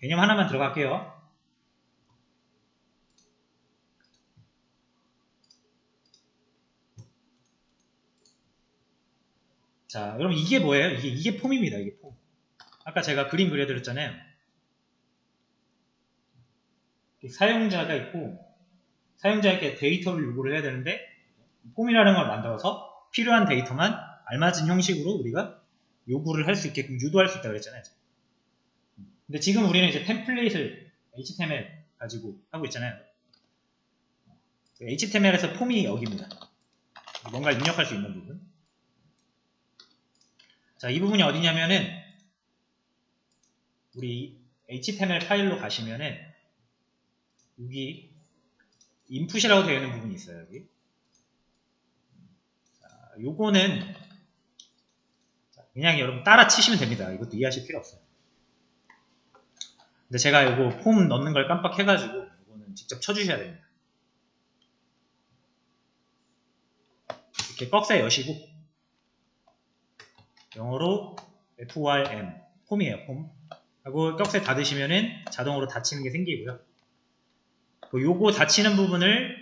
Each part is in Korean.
개념 하나만 들어갈게요. 자, 그럼 이게 뭐예요? 이게, 이게 폼입니다. 이게 폼. 아까 제가 그림 그려드렸잖아요. 사용자가 있고, 사용자에게 데이터를 요구를 해야 되는데, 폼이라는 걸 만들어서 필요한 데이터만 알맞은 형식으로 우리가 요구를 할 수 있게끔 유도할 수 있다고 그랬잖아요. 근데 지금 우리는 이제 템플릿을 HTML 가지고 하고 있잖아요. HTML에서 폼이 여기입니다. 뭔가 입력할 수 있는 부분. 자, 이 부분이 어디냐면은 우리 HTML 파일로 가시면은 여기 인풋이라고 되어 있는 부분이 있어요. 여기. 자, 요거는 그냥 여러분 따라 치시면 됩니다. 이것도 이해하실 필요 없어요. 근데 제가 이거 폼 넣는 걸 깜빡해가지고 이거는 직접 쳐주셔야 됩니다. 이렇게 꺽쇠 여시고 영어로 FRM 폼이에요 폼 하고 꺽쇠 닫으시면은 자동으로 닫히는 게 생기고요. 그 요거 닫히는 부분을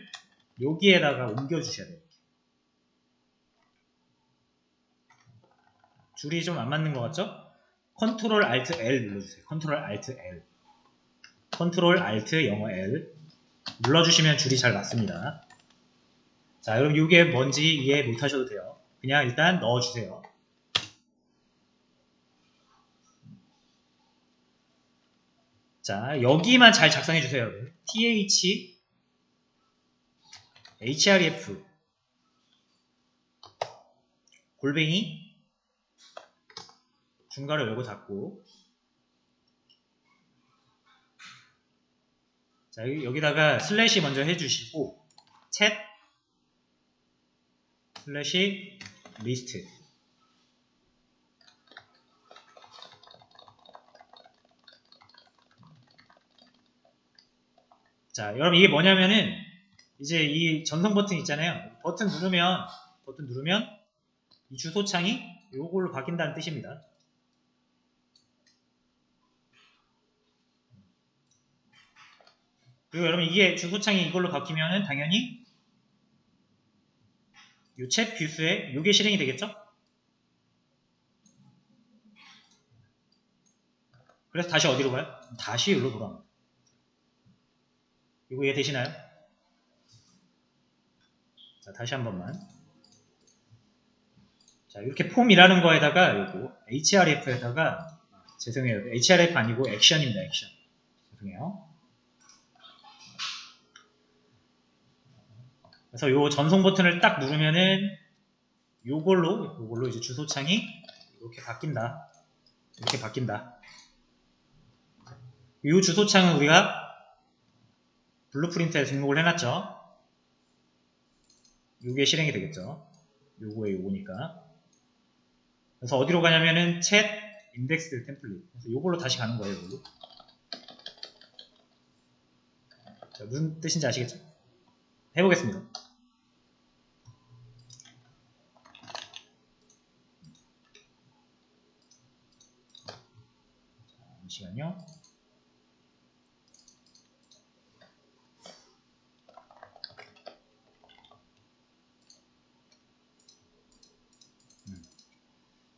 여기에다가 옮겨 주셔야 돼요. 줄이 좀 안 맞는 것 같죠? 컨트롤 알트 L 눌러주세요. 컨트롤 알트 L 컨트롤 알트 영어 L 눌러주시면 줄이 잘 맞습니다. 자 여러분 이게 뭔지 이해 못하셔도 돼요. 그냥 일단 넣어주세요. 자, 여기만 잘 작성해 주세요. th href 골뱅이 중괄호 열고 닫고 자, 여기다가 슬래시 먼저 해주시고 챗 슬래시 리스트 자, 여러분 이게 뭐냐면은 이제 이 전송 버튼 있잖아요. 버튼 누르면 버튼 누르면 이 주소창이 요걸로 바뀐다는 뜻입니다. 그리고 여러분 이게 주소창이 이걸로 바뀌면은 당연히 요챗 뷰스에 요게 실행이 되겠죠? 그래서 다시 어디로 가요? 다시 여기로 돌아옵니다. 이거 이해 되시나요? 자, 다시 한 번만. 자, 이렇게 폼이라는 거에다가 요거 href에다가 죄송해요. href 아니고 액션입니다. 액션. 죄송해요. 그래서 요 전송 버튼을 딱 누르면은 요걸로 요걸로 이제 주소창이 이렇게 바뀐다. 이렇게 바뀐다. 이 주소창은 우리가 블루프린트에 등록을 해놨죠. 요게 실행이 되겠죠. 요거에 요거니까. 그래서 어디로 가냐면은 챗 인덱스 템플릿. 그래서 요걸로 다시 가는 거예요. 요걸로. 자, 무슨 뜻인지 아시겠죠? 해보겠습니다. 잠시만요.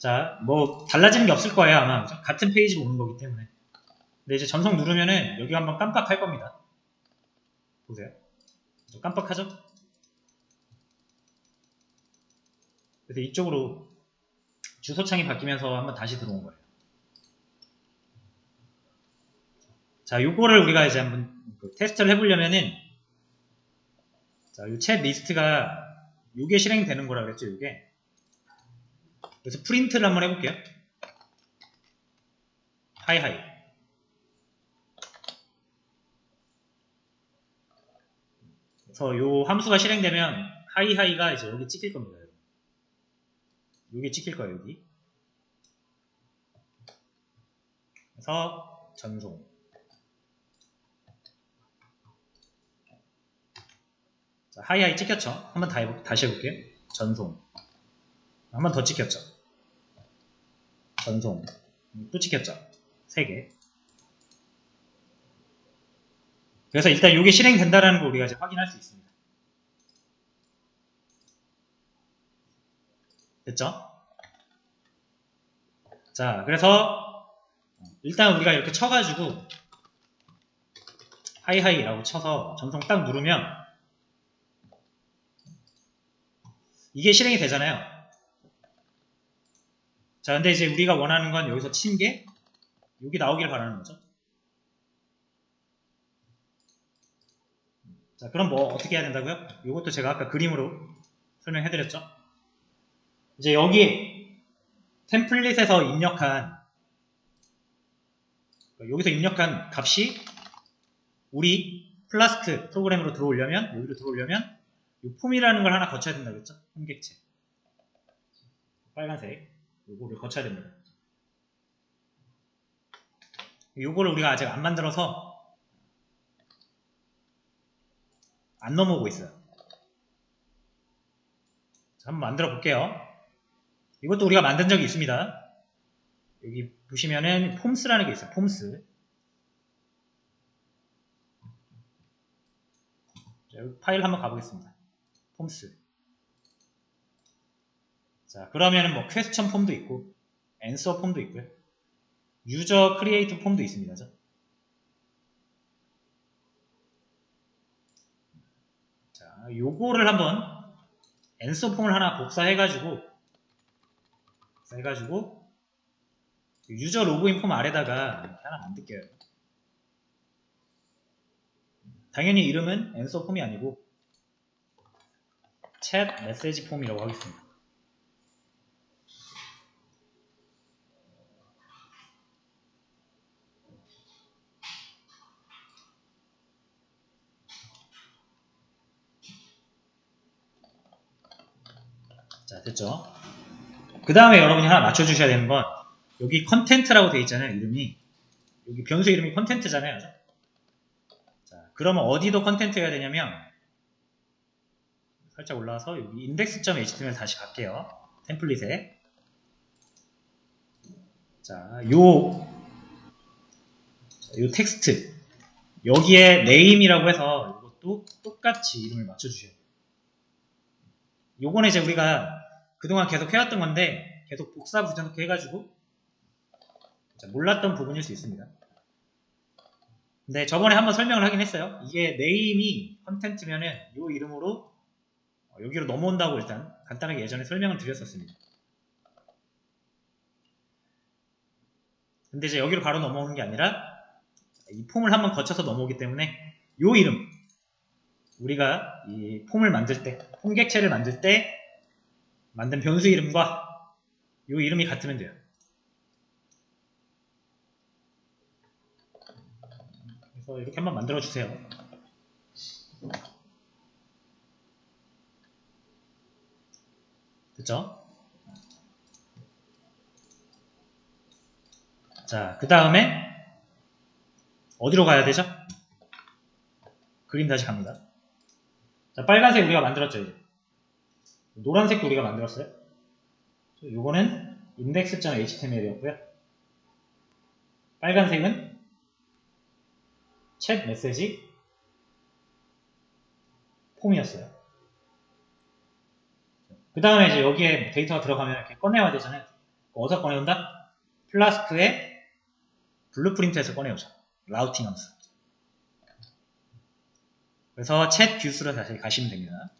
자, 뭐 달라지는 게 없을 거예요 아마. 같은 페이지 보는 거기 때문에. 근데 이제 전송 누르면은 여기 한번 깜빡할 겁니다. 보세요. 깜빡하죠? 그래서 이쪽으로 주소창이 바뀌면서 한번 다시 들어온 거예요. 자 요거를 우리가 이제 한번 그 테스트를 해보려면은 자, 요 챗 리스트가 요게 실행되는 거라 그랬죠, 요게. 그래서 프린트를 한번 해볼게요. 하이하이. 그래서 요 함수가 실행되면 하이하이가 이제 여기 찍힐 겁니다. 여기 찍힐 거예요, 여기. 그래서 전송. 자, 하이하이 찍혔죠? 한번 다시 해볼게요. 전송. 한번 더 찍혔죠? 전송 또 찍혔죠 3개 그래서 일단 이게 실행된다라는 걸 우리가 이제 확인할 수 있습니다. 됐죠? 자, 그래서 일단 우리가 이렇게 쳐가지고 하이하이라고 쳐서 전송 딱 누르면 이게 실행이 되잖아요. 자, 근데 이제 우리가 원하는 건 여기서 친 게 여기 나오길 바라는 거죠. 자, 그럼 뭐 어떻게 해야 된다고요? 이것도 제가 아까 그림으로 설명해드렸죠. 이제 여기 템플릿에서 입력한 여기서 입력한 값이 우리 플라스크 프로그램으로 들어오려면 여기로 들어오려면 이 폼이라는 걸 하나 거쳐야 된다고 했죠? 폼객체 빨간색 요거를 거쳐야 됩니다. 요거를 우리가 아직 안 만들어서 안 넘어오고 있어요. 자, 한번 만들어 볼게요. 이것도 우리가 만든 적이 있습니다. 여기 보시면은 폼스라는 게 있어요. 폼스. 자, 파일 한번 가보겠습니다. 폼스. 자, 그러면은 뭐 퀘스천 폼도 있고, 앤서 폼도 있고요. 유저 크리에이트 폼도 있습니다. 죠 자, 요거를 한번 앤서 폼을 하나 복사해 가지고, 해가지고, 유저 로그인 폼 아래다가 하나 만들게요. 당연히 이름은 앤서 폼이 아니고, 챗 메시지 폼이라고 하겠습니다. 자, 됐죠? 그 다음에 여러분이 하나 맞춰주셔야 되는 건 여기 컨텐트라고 되어 있잖아요, 이름이. 여기 변수 이름이 컨텐트잖아요. 자, 그러면 어디도 컨텐트가 되냐면 살짝 올라와서 여기 index.html 다시 갈게요. 템플릿에. 자, 요, 요 텍스트. 여기에 name이라고 해서 이것도 똑같이 이름을 맞춰주셔야 돼요. 요거는 이제 우리가 그동안 계속 해왔던 건데 계속 복사 붙여넣기 해가지고 몰랐던 부분일 수 있습니다. 근데 저번에 한번 설명을 하긴 했어요. 이게 네임이 컨텐츠면은 이 이름으로 어, 여기로 넘어온다고 일단 간단하게 예전에 설명을 드렸었습니다. 근데 이제 여기로 바로 넘어오는 게 아니라 이 폼을 한번 거쳐서 넘어오기 때문에 이 이름 우리가 이 폼을 만들 때, 폼 객체를 만들 때 만든 변수 이름과 이 이름이 같으면 돼요. 그래서 이렇게 한번 만들어 주세요. 됐죠? 자, 그 다음에 어디로 가야 되죠? 그림 다시 갑니다. 자, 빨간색 우리가 만들었죠, 이제. 노란색도 우리가 만들었어요. 요거는 index.html이었고요. 빨간색은 챗 메시지 폼이었어요. 그 다음에 이제 여기에 데이터가 들어가면 이렇게 꺼내와야 되잖아요. 어디서 꺼내온다? 플라스크의 블루프린트에서 꺼내오죠. 라우팅 함수. 그래서 챗 뷰스로 다시 가시면 됩니다.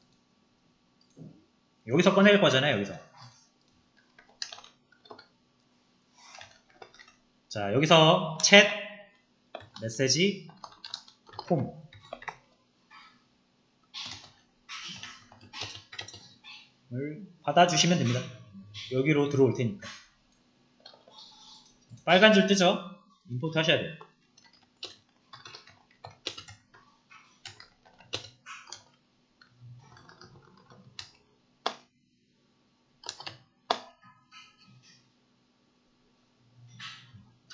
여기서 꺼낼 거잖아요, 여기서. 자, 여기서 챗 메시지 폼을 받아주시면 됩니다. 여기로 들어올 테니까. 빨간 줄 뜨죠? 임포트 하셔야 돼요.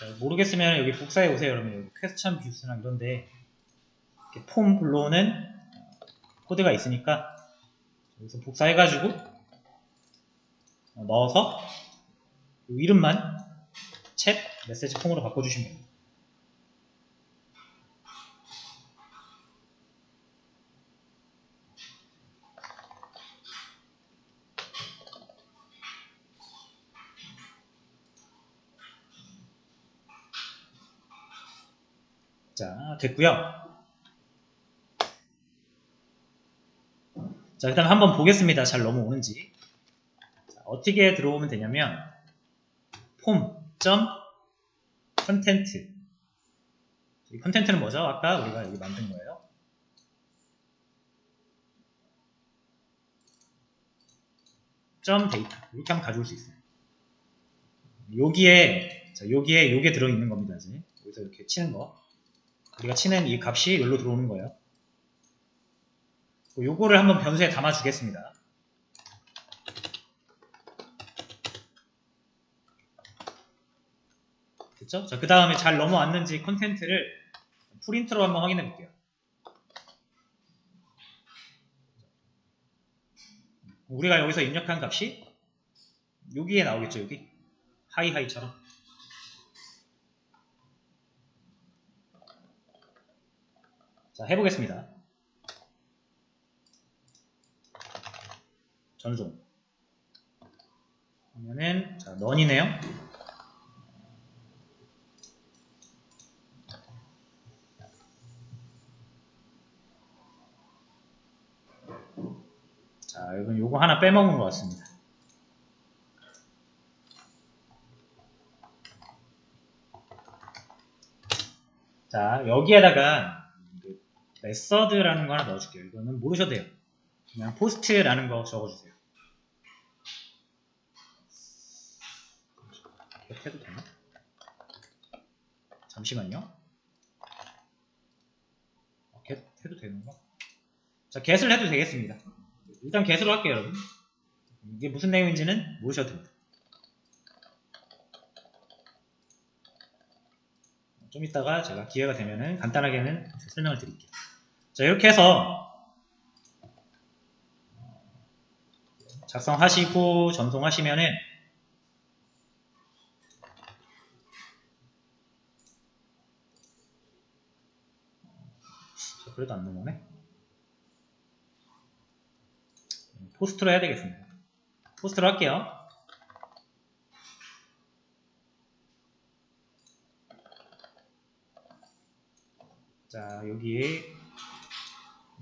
자, 모르겠으면 여기 복사해 오세요. 여러분 여기 퀘스천 뷰스나 이런데 폼 불러오는 코드가 있으니까 여기서 복사해가지고 넣어서 이 이름만 챗 메시지 폼으로 바꿔주시면 됩니다. 자, 됐고요. 자, 그 다음에 한번 보겠습니다. 잘 넘어오는지. 자, 어떻게 들어오면 되냐면 폼, 점, 컨텐트. 이 컨텐트는 뭐죠? 아까 우리가 여기 만든 거예요. 점 데이터. 이렇게 하면 가져올 수 있어요. 여기에, 자, 여기에, 요게 들어있는 겁니다. 이제. 여기서 이렇게 치는 거. 우리가 치는 이 값이 여기로 들어오는 거예요. 요거를 한번 변수에 담아 주겠습니다. 됐죠? 자, 그 다음에 잘 넘어왔는지 컨텐트를 프린트로 한번 확인해 볼게요. 우리가 여기서 입력한 값이 여기에 나오겠죠, 여기? 하이하이처럼. 자, 해보겠습니다. 전송. 그러면은, 자, 넌이네요. 자, 여러분 요거 하나 빼먹은 것 같습니다. 자, 여기에다가 메서드라는 거 하나 넣어줄게요. 이거는 모르셔도 돼요. 그냥 포스트라는 거 적어주세요. 이렇게 해도 되나? 잠시만요. get 해도 되는 거? 자, get을 해도 되겠습니다. 일단 get으로 할게요, 여러분. 이게 무슨 내용인지는 모르셔도 됩니다. 좀 이따가 제가 기회가 되면은 간단하게는 설명을 드릴게요. 자, 이렇게 해서 작성하시고 전송하시면은 그래도 안 넘어오네. 포스트로 해야 되겠습니다. 포스트로 할게요. 자, 여기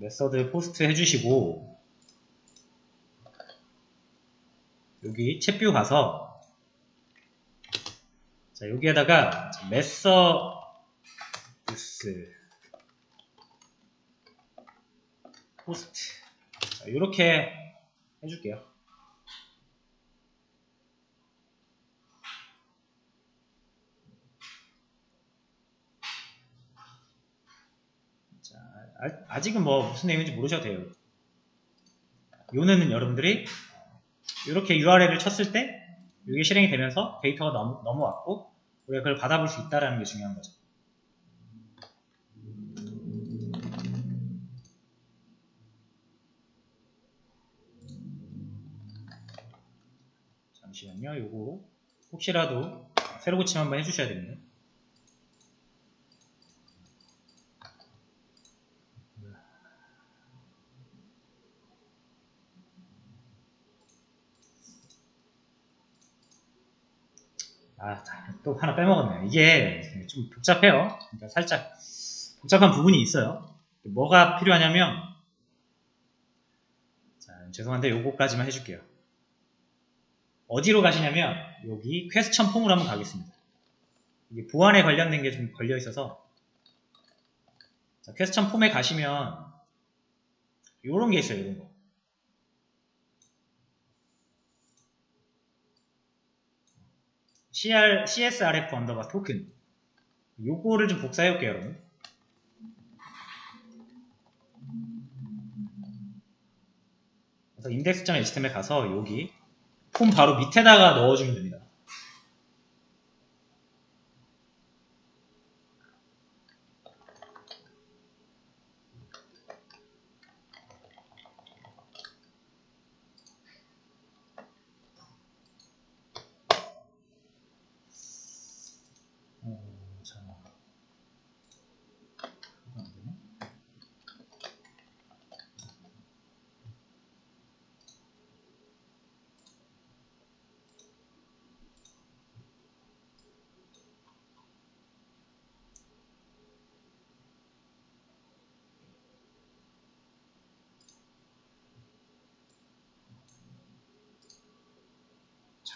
메서드 포스트 해주시고 여기 챗뷰 가서 자, 여기에다가 메서드스 포스트 자, 이렇게 해줄게요. 자, 아, 직은뭐 무슨 내용인지 모르셔도 돼요. 요는 여러분들이 이렇게 URL을 쳤을 때 이게 실행이 되면서 데이터가 넘, 넘어왔고 우리가 그걸 받아볼 수 있다는 게 중요한 거죠. 잠시만요. 요거 혹시라도 새로 고침 한번 해주셔야 됩니다. 아, 또 하나 빼먹었네요. 이게 좀 복잡해요. 그러니까 살짝 복잡한 부분이 있어요. 뭐가 필요하냐면, 자, 죄송한데 요거까지만 해줄게요. 어디로 가시냐면 여기 퀘스천 폼으로 한번 가겠습니다. 이게 보안에 관련된 게 좀 걸려 있어서 자, 퀘스천 폼에 가시면 이런 게 있어요. 이런 거. CR, CSRF 언더바 토큰 요거를 좀 복사해 볼게요 여러분 그래서 index.html에 가서 여기 폼 바로 밑에다가 넣어주면 됩니다.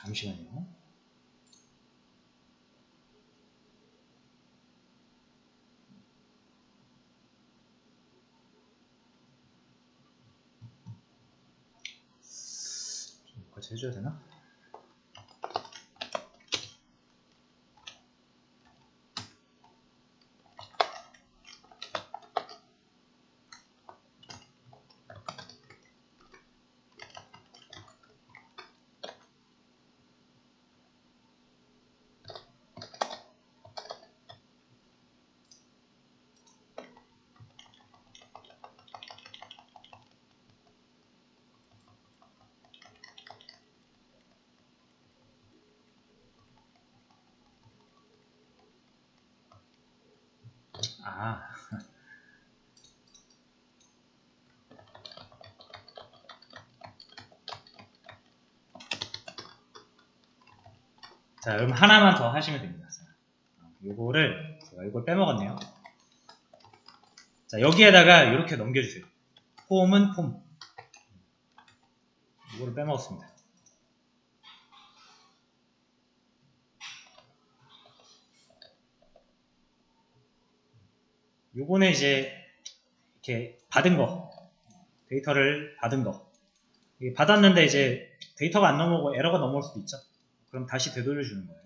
잠시만요. 좀 여기까지 해줘야 되나? 아. 자, 그럼 하나만 더 하시면 됩니다. 자, 요거를 제가 이걸 빼먹었네요. 자, 여기에다가 이렇게 넘겨주세요. 폼은 폼. 이거를 빼먹었습니다. 요거는 이제 이렇게 받은 거 데이터를 받은 거. 받았는데 이제 데이터가 안 넘어오고 에러가 넘어올 수도 있죠. 그럼 다시 되돌려 주는 거예요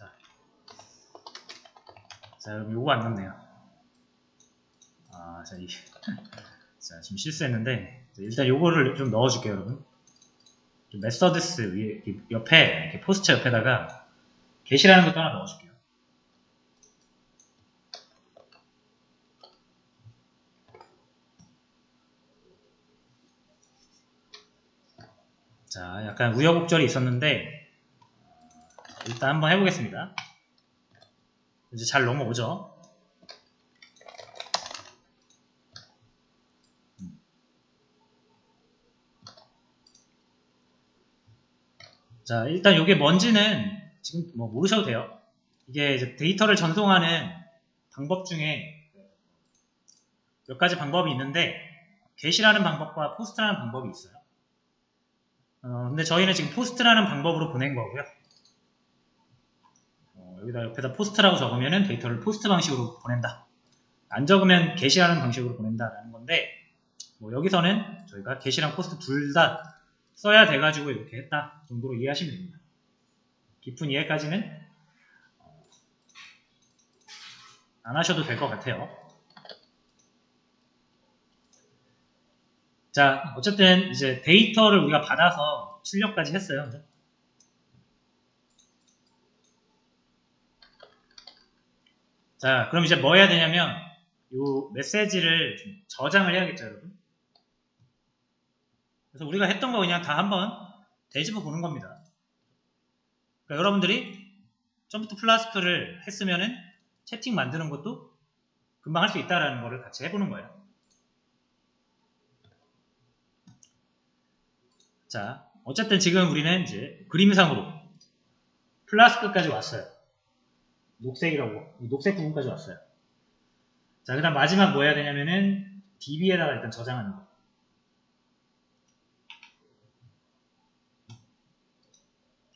자, 자 그럼 요거 안 넣네요. 아, 자, 이, 자 지금 실수했는데 자, 일단 요거를 좀 넣어줄게요, 여러분. 좀 메서드스 옆에 이렇게 포스처 옆에다가 게시라는 것도 하나 넣어줄게요. 자, 약간 우여곡절이 있었는데 일단 한번 해보겠습니다. 이제 잘 넘어오죠? 자, 일단 이게 뭔지는 지금 뭐 모르셔도 돼요. 이게 이제 데이터를 전송하는 방법 중에 몇 가지 방법이 있는데 게시라는 방법과 포스트라는 방법이 있어요. 어, 근데 저희는 지금 포스트라는 방법으로 보낸 거고요. 어, 여기다 옆에다 포스트라고 적으면은 데이터를 포스트 방식으로 보낸다. 안 적으면 게시라는 방식으로 보낸다라는 건데 뭐 여기서는 저희가 게시랑 포스트 둘 다 써야 돼가지고 이렇게 했다 정도로 이해하시면 됩니다. 깊은 이해까지는 어, 안 하셔도 될 것 같아요. 자, 어쨌든 이제 데이터를 우리가 받아서 출력까지 했어요. 그죠? 자, 그럼 이제 뭐 해야 되냐면 이 메시지를 좀 저장을 해야겠죠, 여러분. 그래서 우리가 했던 거 그냥 다 한번 되짚어 보는 겁니다. 그러니까 여러분들이 점프트 플라스크를 했으면은 채팅 만드는 것도 금방 할 수 있다라는 거를 같이 해보는 거예요. 자, 어쨌든 지금 우리는 이제 그림상으로 플라스크까지 왔어요. 녹색이라고, 이 녹색 부분까지 왔어요. 자, 그 다음 마지막 뭐 해야 되냐면은 DB에다가 일단 저장하는 거.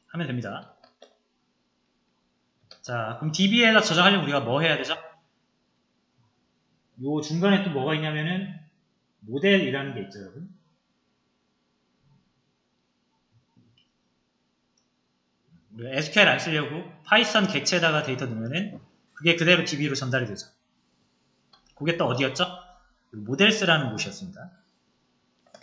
하면 됩니다. 자, 그럼 DB에다 저장하려면 우리가 뭐 해야 되죠? 요 중간에 또 뭐가 있냐면은 모델이라는 게 있죠, 여러분. 우리가 SQL 안 쓰려고 파이썬 객체에다가 데이터 넣으면은 그게 그대로 DB로 전달이 되죠. 그게 또 어디였죠? 모델스라는 곳이었습니다.